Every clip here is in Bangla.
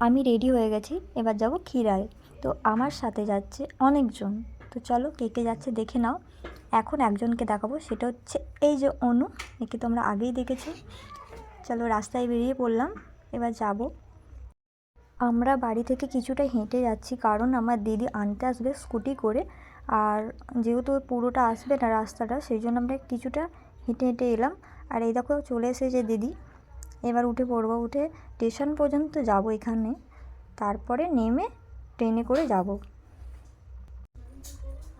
আমি রেডি হয়ে গেছি, এবার যাব ক্ষীরায়। তো আমার সাথে যাচ্ছে অনেকজন। তো চলো কে কে যাচ্ছে দেখে নাও। এখন একজনকে দেখাবো, সেটা হচ্ছে এই যে অনু, একে তোমরা আগেই দেখেছ। চলো রাস্তায় বেরিয়ে পড়লাম, এবার যাব। আমরা বাড়ি থেকে কিছুটা হেঁটে যাচ্ছি, কারণ আমার দিদি আনতে আসবে স্কুটি করে। আর যেহেতু পুরোটা আসবে না রাস্তাটা, সেই জন্য আমরা কিছুটা হেঁটে হেঁটে এলাম। আর এই দেখো চলে এসেছে দিদি। এবার উঠে পড়ব, উঠে স্টেশন পর্যন্ত যাব এখানে। তারপরে নেমে ট্রেনে করে যাব।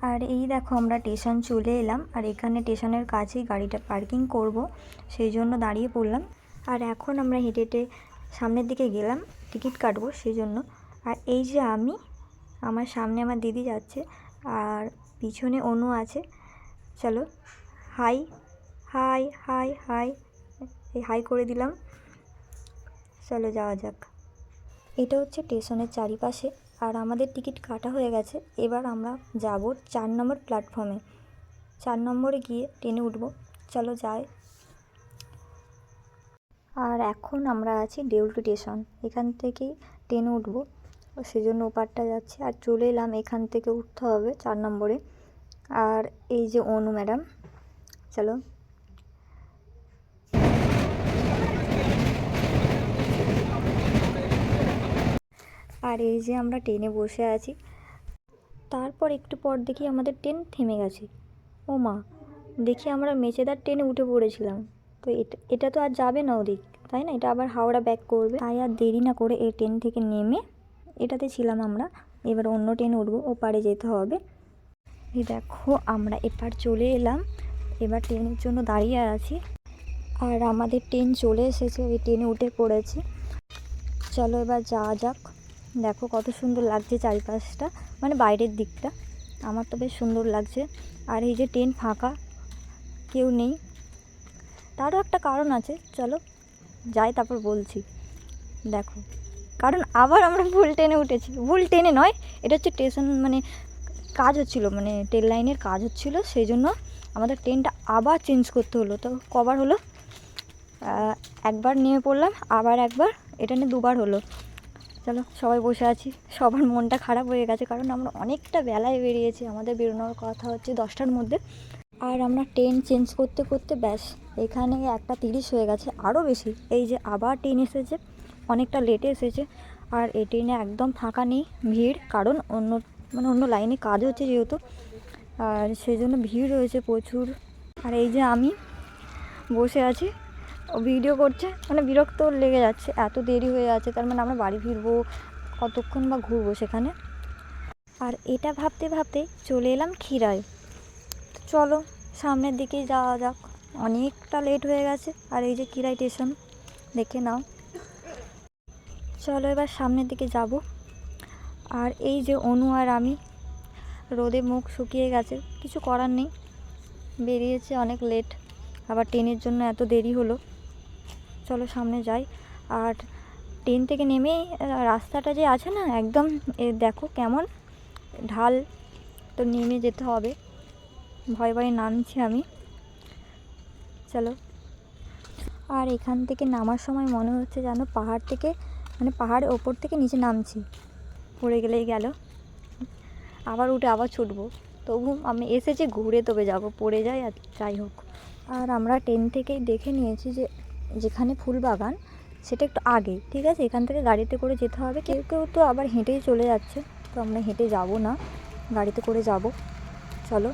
আর এই দেখো আমরা স্টেশন চলে এলাম। আর এখানে স্টেশনের কাছেই গাড়িটা পার্কিং করব, সেই জন্য দাঁড়িয়ে পড়লাম। আর এখন আমরা হেঁটে হেঁটে সামনের দিকে গেলাম, টিকিট কাটবো সেই জন্য। আর এই যে আমি, আমার সামনে আমার দিদি যাচ্ছে, আর পিছনে অনু আছে। চলো হাই হাই হাই হাই এই হাই করে দিলাম। চলো যাওয়া যাক। এটা হচ্ছে স্টেশনের চারিপাশে আর আমাদের টিকিট কাটা হয়ে গেছে। এবার আমরা যাব চার নম্বর প্ল্যাটফর্মে। চার নম্বরে গিয়ে ট্রেনে উঠব। চলো যাই। আর এখন আমরা আছি দেউলটি স্টেশন। এখান থেকেই ট্রেনে উঠবো। সেজন্য ওপারটা যাচ্ছে। আর চলে এলাম এখান থেকে উঠতে হবে চার নম্বরে। আর এই যে অনু ম্যাডাম, চলো। আর এই যে আমরা ট্রেনে বসে আছি। তারপর একটু পর দেখি আমাদের ট্রেন থেমে গেছে। ও মা, দেখি আমরা মেচেদার ট্রেনে উঠে পড়েছিলাম। তো এটা এটা তো আর যাবে না ওদিক, তাই না? এটা আবার হাওড়া ব্যাক করবে। তাই আর দেরি না করে এই ট্রেন থেকে নেমে এটাতে ছিলাম আমরা। এবার অন্য ট্রেন উঠবো ওপারে যেতে হবে। এই দেখো, আমরা এপার চলে এলাম। এবার ট্রেনের জন্য দাঁড়িয়ে আছি। আর আমাদের ট্রেন চলে এসেছে, ওই ট্রেনে উঠে পড়েছি। চলো এবার যাওয়া যাক। দেখো কত সুন্দর লাগছে চারিপাশটা মানে বাইরের দিকটা। আমার তো বেশ সুন্দর লাগছে। আর এই যে ট্রেন ফাঁকা, কেউ নেই। তারও একটা কারণ আছে, চলো যাই তারপর বলছি। দেখো, কারণ আবার আমরা ভুল ট্রেনে উঠেছি। ভুল ট্রেনে নয়, এটা হচ্ছে স্টেশন মানে কাজ হচ্ছিল মানে ট্রেন লাইনের কাজ হচ্ছিল, সেই জন্য আমাদের ট্রেনটা আবার চেঞ্জ করতে হলো। তো কবার হলো একবার নেমে পড়লাম, আবার একবার, এটা নিয়ে দুবার হলো। চলো, সবাই বসে আছি। সবার মনটা খারাপ হয়ে গেছে কারণ আমরা অনেকটা বেলায় বেরিয়েছি। আমাদের বেরোনোর কথা হচ্ছে দশটার মধ্যে। আর আমরা ট্রেন চেঞ্জ করতে করতে ব্যাস, এখানে একটা তিরিশ হয়ে গেছে আরও বেশি। এই যে আবার ট্রেন এসেছে, অনেকটা লেটে এসেছে। আর এই ট্রেনে একদম ফাঁকা নেই ভিড়, কারণ অন্য মানে অন্য লাইনে কাজ হচ্ছে যেহেতু। আর সেই জন্য ভিড় রয়েছে প্রচুর। আর এই যে আমি বসে আছি ভিডিও করছে মানে বিরক্ত লেগে যাচ্ছে, এত দেরি হয়ে যাচ্ছে, তার মানে আমরা বাড়ি ফিরবো কতক্ষণ বা ঘুরবো সেখানে? আর এটা ভাবতে ভাবতে চলে এলাম ক্ষীরায়। চলো, সামনের দিকেই যাওয়া যাক। অনেকটা লেট হয়ে গেছে, আর এই যে ক্ষীরাই স্টেশন দেখে নাও। চলো এবার সামনের দিকে যাব। আর এই যে অনু আর আমি, রোদে মুখ শুকিয়ে গেছে, কিছু করার নেই। বেরিয়েছে অনেক লেট আবার ট্রেনের জন্য এত দেরি হলো। চলো সামনে যাই। আর ট্রেন থেকে আহ, রাস্তাটা যে আছে না একদম দেখো কেমন ঢাল তো নেমে যেতে হবে। ভয় ভয়ে নামছি আমি। চলো। আর এখান থেকে নামার সময় মনে হচ্ছে যেন পাহাড় থেকে মানে পাহাড়ের ওপর থেকে নিচে নামছি। পড়ে গেলেই গেল। আবার উঠে আবার ছুটবো। তবু আমি এসেছি ঘুরে তবে যাব পড়ে যাই আর যাই হোক। আর আমরা ট্রেন থেকেই দেখে নিয়েছি যে যেখানে ফুল বাগান, সেটা একটু আগে ঠিক আছে? এখান থেকে গাড়িতে করে যেতে হবে। কেউ কেউ তো আবার হেঁটেই চলে যাচ্ছে, তো আমরা হেঁটে যাব না, গাড়িতে করে যাব। চলো,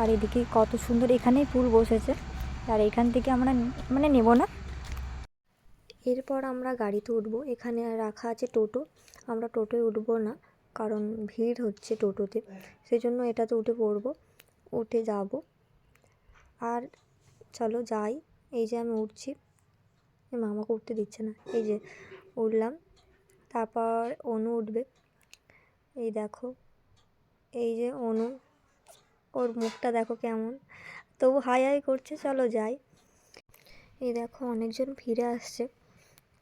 আর এদিকে কত সুন্দর এখানেই ফুল বসেছে, আর এখান থেকে আমরা মানে নেব না? এরপর আমরা গাড়িতে উঠবো, এখানে রাখা আছে টোটো, আমরা টোটোয় উঠবো না, কারণ ভিড় হচ্ছে টোটোতে সেই জন্য এটাতে উঠে পড়ব, উঠে যাব। আর চলো যাই, এই যে আমি উঠছি। এ মা আমাকে উঠতে দিচ্ছে না। এই যে উঠলাম, তারপর অনু উঠবে। এই দেখো, এই যে অনু, ওর মুখটা দেখো কেমন। তবু হাই হাই করছে, চলো যাই। এই দেখো অনেকজন ফিরে আসছে।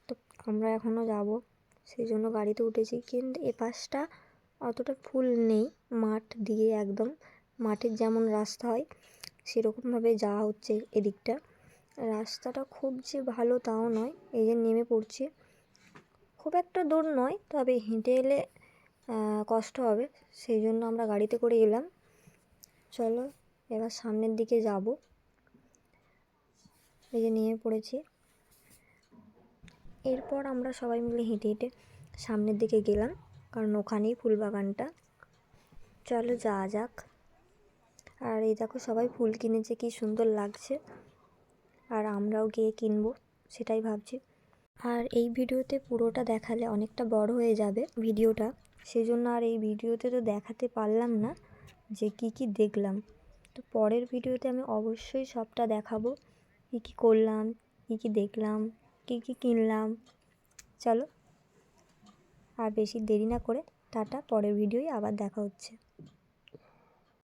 তো আমরা এখনও যাব, সেই জন্য গাড়িতে উঠেছি। কিন্তু এ পাশটা অতটা ফুল নেই, মাঠ দিয়ে একদম। মাঠের যেমন রাস্তা হয়, সেরকমভাবে যাওয়া হচ্ছে এদিকটা। রাস্তাটা খুব যে ভালো তাও নয়, এই যে নেমে পড়ছি। খুব একটা দূর নয়, তবে হেঁটে এলে কষ্ট হবে, সেই জন্য আমরা গাড়িতে করে এলাম। চলো, এবার সামনের দিকে যাব। এই যে নিয়ে পড়েছি। এরপর আমরা সবাই মিলে হেঁটে হেঁটে সামনের দিকে গেলাম, কারণ ওখানেই ফুলবাগানটা চলো যাওয়া যাক। আর এই দেখো সবাই ফুল কিনেছে, কি সুন্দর লাগছে। আর আমরাও গিয়ে কিনবো, সেটাই ভাবছি। আর এই ভিডিওতে পুরোটা দেখালে অনেকটা বড় হয়ে যাবে ভিডিওটা, সেজন্য আর এই ভিডিওতে তো দেখাতে পারলাম না যে কি কি দেখলাম। তো পরের ভিডিওতে আমি অবশ্যই সবটা দেখাবো, কী কী করলাম, কী কী দেখলাম, কী কী কিনলাম। চলো, আর বেশি দেরি না করে টাটা, পরের ভিডিওই আবার দেখা হচ্ছে।